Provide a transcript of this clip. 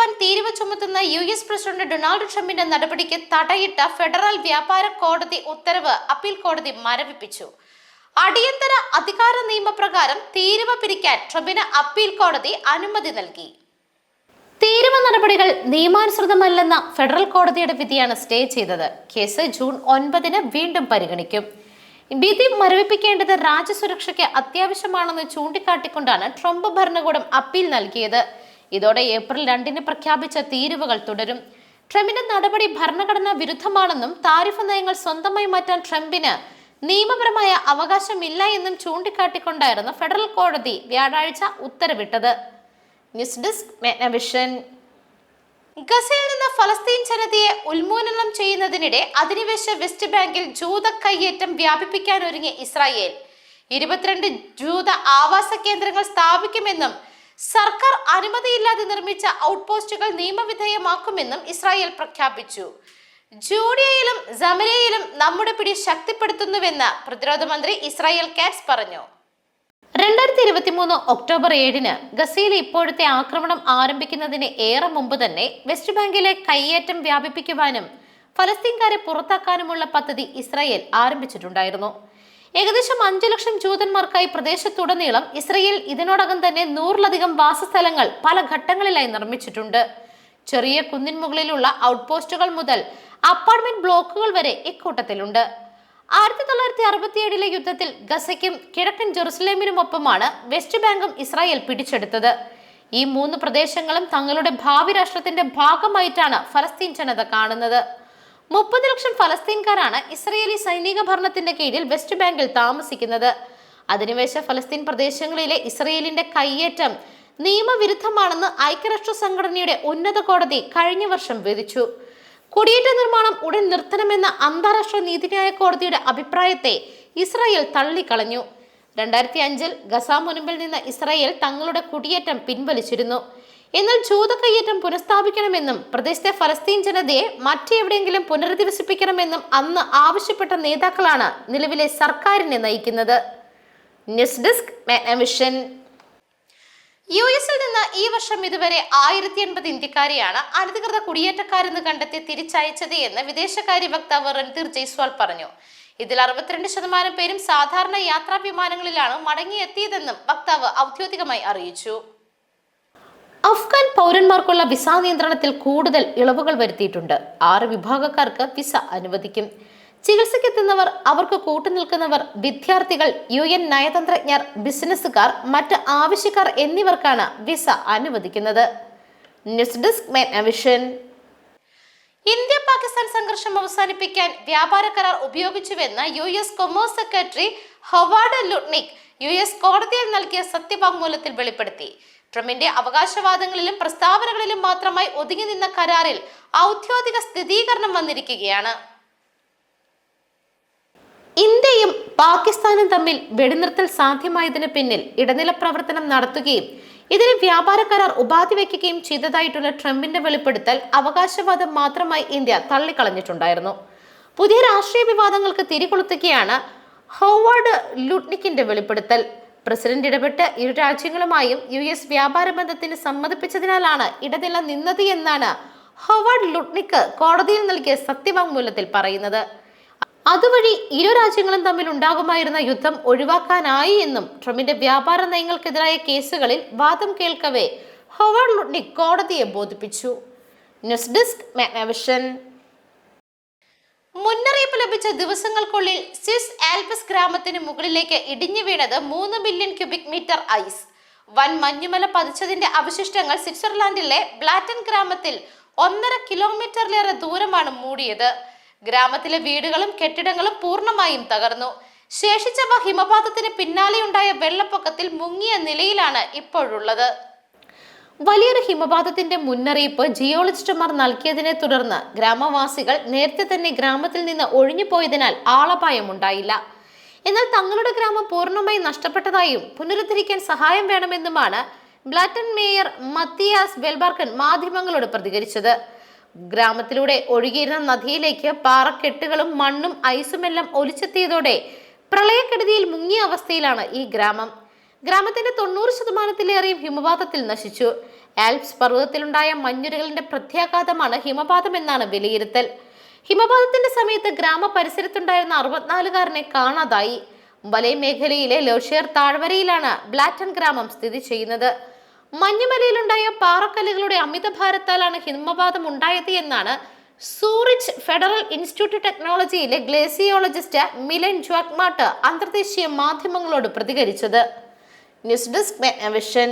വൻ തീരുവ ചുമത്തുന്ന യു എസ് പ്രസിഡന്റ് ഡൊണാൾഡ് ട്രംപിന്റെ നടപടിക്ക് തടയിട്ട ഫെഡറൽ വ്യാപാര കോടതി ഉത്തരവ് അപ്പീൽ കോടതി മരവിപ്പിച്ചു. അടിയന്തര അധികാര നിയമപ്രകാരം തീരുവ പിരിക്കാൻ ട്രംപിന് അപ്പീൽ കോടതി അനുമതി നൽകി. തീരുവ നടപടികൾ നിയമാനുസൃതമല്ലെന്ന ഫെഡറൽ കോടതിയുടെ വിധിയാണ് സ്റ്റേ ചെയ്തത്. കേസ് ജൂൺ ഒൻപതിന് വീണ്ടും പരിഗണിക്കും. വിധി മരവിപ്പിക്കേണ്ടത് രാജ്യസുരക്ഷയ്ക്ക് അത്യാവശ്യമാണെന്ന് ചൂണ്ടിക്കാട്ടിക്കൊണ്ടാണ് ട്രംപ് ഭരണകൂടം അപ്പീൽ നൽകിയത്. ഇതോടെ ഏപ്രിൽ രണ്ടിന് പ്രഖ്യാപിച്ച തീരുവകൾ തുടരും. ട്രംപിന്റെ നടപടി ഭരണഘടനാ വിരുദ്ധമാണെന്നും താരിഫ് നയങ്ങൾ സ്വന്തമായി മാറ്റാൻ ട്രംപിന് നിയമപരമായ അവകാശമില്ല എന്നും ചൂണ്ടിക്കാട്ടിക്കൊണ്ടായിരുന്നു ഫെഡറൽ കോടതി വ്യാഴാഴ്ച ഉത്തരവിട്ടത്. ന്യൂസ് ഡെസ്ക് മെഗ്നവിഷൻ ഗസയിൽ നിന്ന് ഫലസ്തീൻ ജനതയെ ഉന്മൂലനം ചെയ്യുന്നതിനിടെ അധിനിവേശ വെസ്റ്റ് ബാങ്കിൽ ജൂത കയ്യേറ്റം വ്യാപിപ്പിക്കാൻ ഒരുങ്ങിയ ഇസ്രായേൽ. ഇരുപത്തിരണ്ട് ജൂത ആവാസ കേന്ദ്രങ്ങൾ സ്ഥാപിക്കുമെന്നും സർക്കാർ അനുമതിയില്ലാതെ നിർമ്മിച്ച ഔട്ട്പോസ്റ്റുകൾ നിയമവിധേയമാക്കുമെന്നും ഇസ്രായേൽ പ്രഖ്യാപിച്ചു. ജൂഡിയയിലും ജമലയിലും നമ്മുടെ പിടി ശക്തിപ്പെടുത്തുന്നുവെന്ന് പ്രതിരോധ മന്ത്രി ഇസ്രായേൽ കാറ്റ്സ് പറഞ്ഞു. രണ്ടായിരത്തി ഇരുപത്തി മൂന്ന് ഒക്ടോബർ ഏഴിന് ഗസയിലെ ഇപ്പോഴത്തെ ആക്രമണം ആരംഭിക്കുന്നതിന് ഏറെ മുമ്പ് തന്നെ വെസ്റ്റ് ബാങ്കിലെ കയ്യേറ്റം വ്യാപിപ്പിക്കുവാനും ഫലസ്തീൻകാരെ പുറത്താക്കാനുമുള്ള പദ്ധതി ഇസ്രായേൽ ആരംഭിച്ചിട്ടുണ്ടായിരുന്നു. ഏകദേശം അഞ്ചു ലക്ഷം ജൂതന്മാർക്കായി പ്രദേശത്തുടനീളം ഇസ്രയേൽ ഇതിനോടകം തന്നെ നൂറിലധികം വാസസ്ഥലങ്ങൾ പല ഘട്ടങ്ങളിലായി നിർമ്മിച്ചിട്ടുണ്ട്. ചെറിയ കുന്നിൻ മുകളിലുള്ള ഔട്ട്പോസ്റ്റുകൾ മുതൽ അപ്പാർട്ട്മെന്റ് ബ്ലോക്കുകൾ വരെ ഇക്കൂട്ടത്തിലുണ്ട്. ആയിരത്തി തൊള്ളായിരത്തി അറുപത്തിയേഴിലെ യുദ്ധത്തിൽ ഗസയ്ക്കും കിഴക്കൻ ജെറുസലേമിനുമൊപ്പമാണ് വെസ്റ്റ് ബാങ്കും ഇസ്രായേൽ പിടിച്ചെടുത്തത്. ഈ മൂന്ന് പ്രദേശങ്ങളും തങ്ങളുടെ ഭാവി രാഷ്ട്രത്തിന്റെ ഭാഗമായിട്ടാണ് ഫലസ്തീൻ ജനത കാണുന്നത്. മുപ്പത് ലക്ഷം ഫലസ്തീൻകാരാണ് ഇസ്രയേലി സൈനിക ഭരണത്തിന്റെ കീഴിൽ വെസ്റ്റ് ബാങ്കിൽ താമസിക്കുന്നത്. അധിനിവേശ ഫലസ്തീൻ പ്രദേശങ്ങളിലെ ഇസ്രയേലിന്റെ കയ്യേറ്റം നിയമവിരുദ്ധമാണെന്ന് ഐക്യരാഷ്ട്ര സംഘടനയുടെ ഉന്നത കോടതി കഴിഞ്ഞ വർഷം വിധിച്ചു. കുടിയേറ്റ നിർമ്മാണം ഉടൻ നിർത്തണമെന്ന അന്താരാഷ്ട്ര നീതിന്യായ കോടതിയുടെ അഭിപ്രായത്തെ ഇസ്രായേൽ തള്ളിക്കളഞ്ഞു. രണ്ടായിരത്തി അഞ്ചിൽ ഗസ മുനമ്പിൽ നിന്ന് ഇസ്രായേൽ തങ്ങളുടെ കുടിയേറ്റം പിൻവലിച്ചിരുന്നു. എന്നാൽ ജൂത കയ്യേറ്റം പുനഃസ്ഥാപിക്കണമെന്നും പ്രദേശത്തെ ഫലസ്തീൻ ജനതയെ മറ്റെവിടെയെങ്കിലും പുനരധിവസിപ്പിക്കണമെന്നും അന്ന് ആവശ്യപ്പെട്ട നേതാക്കളാണ് നിലവിലെ സർക്കാരിനെ നയിക്കുന്നത്. ന്യൂസ് ഡെസ്ക് മാഗ്നവിഷൻ യു എസിൽ നിന്ന് ഈ വർഷം ഇതുവരെ ആയിരത്തി എൺപത് ഇന്ത്യക്കാരെയാണ് അനധികൃത കുടിയേറ്റക്കാരെന്ന് കണ്ടെത്തി തിരിച്ചയച്ചത് എന്ന് വിദേശകാര്യ വക്താവ് രൺധീർ ജയ്സ്വാൾ പറഞ്ഞു. ഇതിൽ അറുപത്തിരണ്ട് ശതമാനം പേരും സാധാരണ യാത്രാ വിമാനങ്ങളിലാണ് മടങ്ങിയെത്തിയതെന്നും വക്താവ് ഔദ്യോഗികമായി അറിയിച്ചു. അഫ്ഗാൻ പൗരന്മാർക്കുള്ള വിസ നിയന്ത്രണത്തിൽ കൂടുതൽ ഇളവുകൾ വരുത്തിയിട്ടുണ്ട്. ആറ് വിഭാഗക്കാർക്ക് വിസ അനുവദിക്കും. ചികിത്സയ്ക്കെത്തുന്നവർ അവർക്ക് കൂട്ടുനിൽക്കുന്നവർ വിദ്യാർത്ഥികൾ യു എൻ നയതന്ത്രജ്ഞർ ബിസിനസ്സുകാർ മറ്റ് ആവശ്യക്കാർ എന്നിവർക്കാണ് വിസ അനുവദിക്കുന്നത്. ന്യൂസ് ഡെസ്ക് മെഗ്നവിഷൻ ഇന്ത്യ പാകിസ്ഥാൻ സംഘർഷം അവസാനിപ്പിക്കാൻ വ്യാപാര കരാർ ഉപയോഗിച്ചുവെന്ന് U S commerce secretary Howard Lutnick U S കോടതിയിൽ നൽകിയ സത്യവാങ്മൂലത്തിൽ വെളിപ്പെടുത്തി. ട്രംപിന്റെ അവകാശവാദങ്ങളിലും പ്രസ്താവനകളിലും മാത്രമായി ഒതുങ്ങി നിന്ന കരാറിൽ ഔദ്യോഗിക സ്ഥിരീകരണം വന്നിരിക്കുകയാണ്. ഇന്ത്യയും പാകിസ്ഥാനും തമ്മിൽ വെടിനിർത്തൽ സാധ്യമായതിനു പിന്നിൽ ഇടനില പ്രവർത്തനം നടത്തുകയും ഇതിന് വ്യാപാര കരാർ ഉപാധി വയ്ക്കുകയും ചെയ്തതായിട്ടുള്ള ട്രംപിന്റെ വെളിപ്പെടുത്തൽ അവകാശവാദം മാത്രമായി ഇന്ത്യ തള്ളിക്കളഞ്ഞിട്ടുണ്ടായിരുന്നു. പുതിയ രാഷ്ട്രീയ വിവാദങ്ങൾക്ക് തിരികൊളുത്തുകയാണ് ഹോവാർഡ് ലുട്നിക്കിന്റെ വെളിപ്പെടുത്തൽ. പ്രസിഡന്റ് ഇടപെട്ട് ഇരു രാജ്യങ്ങളുമായും യു എസ് വ്യാപാര ബന്ധത്തിന് സമ്മതിപ്പിച്ചതിനാലാണ് ഇടനില നിന്നത് എന്നാണ് ഹോവാർഡ് ലുട്നിക്ക് കോടതിയിൽ നൽകിയ സത്യവാങ്മൂലത്തിൽ പറയുന്നത്. അതുവഴി ഇരു രാജ്യങ്ങളും തമ്മിൽ ഉണ്ടാകുമായിരുന്ന യുദ്ധം ഒഴിവാക്കാനായി എന്നും ട്രംപിന്റെ വ്യാപാര നയങ്ങൾക്കെതിരായ കേസുകളിൽ വാദം കേൾക്കവേ ഹൊവാർഡ് ലുട്നിക് കോടതിയെ ബോധിപ്പിച്ചു. ന്യൂസ് ഡെസ്ക് മുന്നറിയിപ്പ് ലഭിച്ച ദിവസങ്ങൾക്കുള്ളിൽ സ്വിസ് ആൽപസ് ഗ്രാമത്തിന് മുകളിലേക്ക് ഇടിഞ്ഞു വീണത് മൂന്ന് ബില്യൺ ക്യൂബിക് മീറ്റർ ഐസ്. വൻ മഞ്ഞുമല പതിച്ചതിന്റെ അവശിഷ്ടങ്ങൾ സ്വിറ്റ്സർലാൻഡിലെ ബ്ലാറ്റൻ ഗ്രാമത്തിൽ ഒന്നര കിലോമീറ്ററിലേറെ ദൂരമാണ് മൂടിയത്. ഗ്രാമത്തിലെ വീടുകളും കെട്ടിടങ്ങളും പൂർണമായും തകർന്നു. ശേഷിച്ചവ ഹിമപാതത്തിന് പിന്നാലെയുണ്ടായ വെള്ളപ്പൊക്കത്തിൽ മുങ്ങിയ നിലയിലാണ് ഇപ്പോഴുള്ളത്. വലിയൊരു ഹിമപാതത്തിന്റെ മുന്നറിയിപ്പ് ജിയോളജിസ്റ്റുമാർ നൽകിയതിനെ തുടർന്ന് ഗ്രാമവാസികൾ നേരത്തെ തന്നെ ഗ്രാമത്തിൽ നിന്ന് ഒഴിഞ്ഞുപോയതിനാൽ ആളപായമുണ്ടായില്ല. എന്നാൽ തങ്ങളുടെ ഗ്രാമം പൂർണമായി നഷ്ടപ്പെട്ടതായും പുനരുദ്ധരിക്കാൻ സഹായം വേണമെന്നുമാണ് ബ്ലാറ്റൻ മേയർ മത്തിയാസ് ബെൽബാർക്കൻ മാധ്യമങ്ങളോട് പ്രതികരിച്ചത്. ഗ്രാമത്തിലൂടെ ഒഴുകിയിരുന്ന നദിയിലേക്ക് പാറക്കെട്ടുകളും മണ്ണും ഐസുമെല്ലാം ഒലിച്ചെത്തിയതോടെ പ്രളയക്കെടുതിയിൽ മുങ്ങിയ അവസ്ഥയിലാണ് ഈ ഗ്രാമം. ഗ്രാമത്തിന്റെ തൊണ്ണൂറ് ശതമാനത്തിലേറെയും ഹിമപാതത്തിൽ നശിച്ചു. ആൽപ്സ് പർവതത്തിലുണ്ടായ മഞ്ഞുരകളുടെ പ്രത്യാഘാതമാണ് ഹിമപാതം എന്നാണ് വിലയിരുത്തൽ. ഹിമപാതത്തിന്റെ സമയത്ത് ഗ്രാമ പരിസരത്തുണ്ടായിരുന്ന അറുപത്തിനാലുകാരനെ കാണാതായി. വലയ മേഖലയിലെ ലോഷേർ താഴ്വരയിലാണ് ബ്ലാറ്റൺ ഗ്രാമം സ്ഥിതി ചെയ്യുന്നത്. മഞ്ഞുമലയിലുണ്ടായ പാറക്കല്ലുകളുടെ അമിതഭാരത്താലാണ് ഹിമപാതം ഉണ്ടായത് എന്നാണ് സൂറിച്ച് ഫെഡറൽ ഇൻസ്റ്റിറ്റ്യൂട്ട് ടെക്നോളജിയിലെ ഗ്ലേസിയോളജിസ്റ്റ് മിലൻ ജ്വാക്മാട്ട് അന്തർദേശീയ മാധ്യമങ്ങളോട് പ്രതികരിച്ചത്. News desk vision